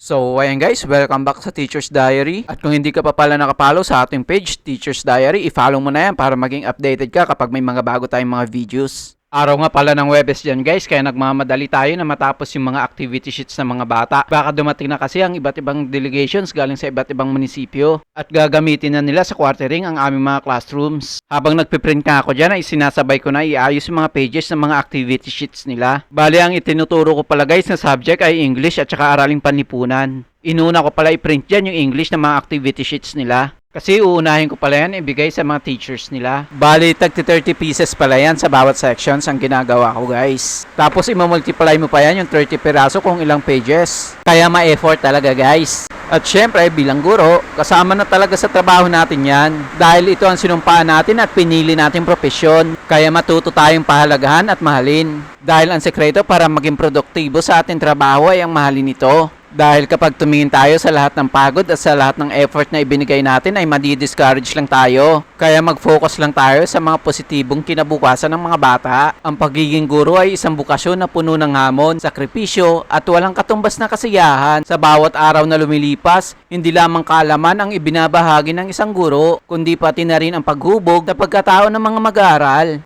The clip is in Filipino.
So, ayan guys, welcome back sa Teacher's Diary. At kung hindi ka pa pala nakapalo sa ating page, Teacher's Diary, i-follow mo na yan para maging updated ka kapag may mga bago tayong mga videos. Araw nga pala ng Webes dyan guys, kaya nagmamadali tayo na matapos yung mga activity sheets ng mga bata. Baka dumating na kasi ang iba't ibang delegations galing sa iba't ibang munisipyo. At gagamitin na nila sa quartering ang aming mga classrooms. Habang nagpiprint ka ako dyan, ay sinasabay ko na iayos yung mga pages ng mga activity sheets nila. Bali ang itinuturo ko pala guys na subject ay English at saka araling panlipunan. Inuna ko pala i-print dyan yung English ng mga activity sheets nila. Kasi uunahin ko pala yan ibigay sa mga teachers nila. Bali, tagti 30 pieces pala yan sa bawat sections ang ginagawa ko guys. Tapos imamultiply mo pa yan yung 30 piraso kung ilang pages. Kaya ma-effort talaga guys. At syempre, bilang guro, kasama na talaga sa trabaho natin yan. Dahil ito ang sinumpaan natin at pinili nating propesyon. Kaya matuto tayong pahalagahan at mahalin. Dahil ang sekreto para maging produktibo sa ating trabaho ay ang mahalin ito. Dahil kapag tumingin tayo sa lahat ng pagod at sa lahat ng effort na ibinigay natin ay madi-discourage lang tayo. Kaya mag-focus lang tayo sa mga positibong kinabukasan ng mga bata. Ang pagiging guro ay isang bukasyon na puno ng hamon, sakripisyo at walang katumbas na kasiyahan. Sa bawat araw na lumilipas, hindi lamang kaalaman ang ibinabahagi ng isang guro, kundi pati na rin ang paghubog sa pagkatao ng mga mag-aaral.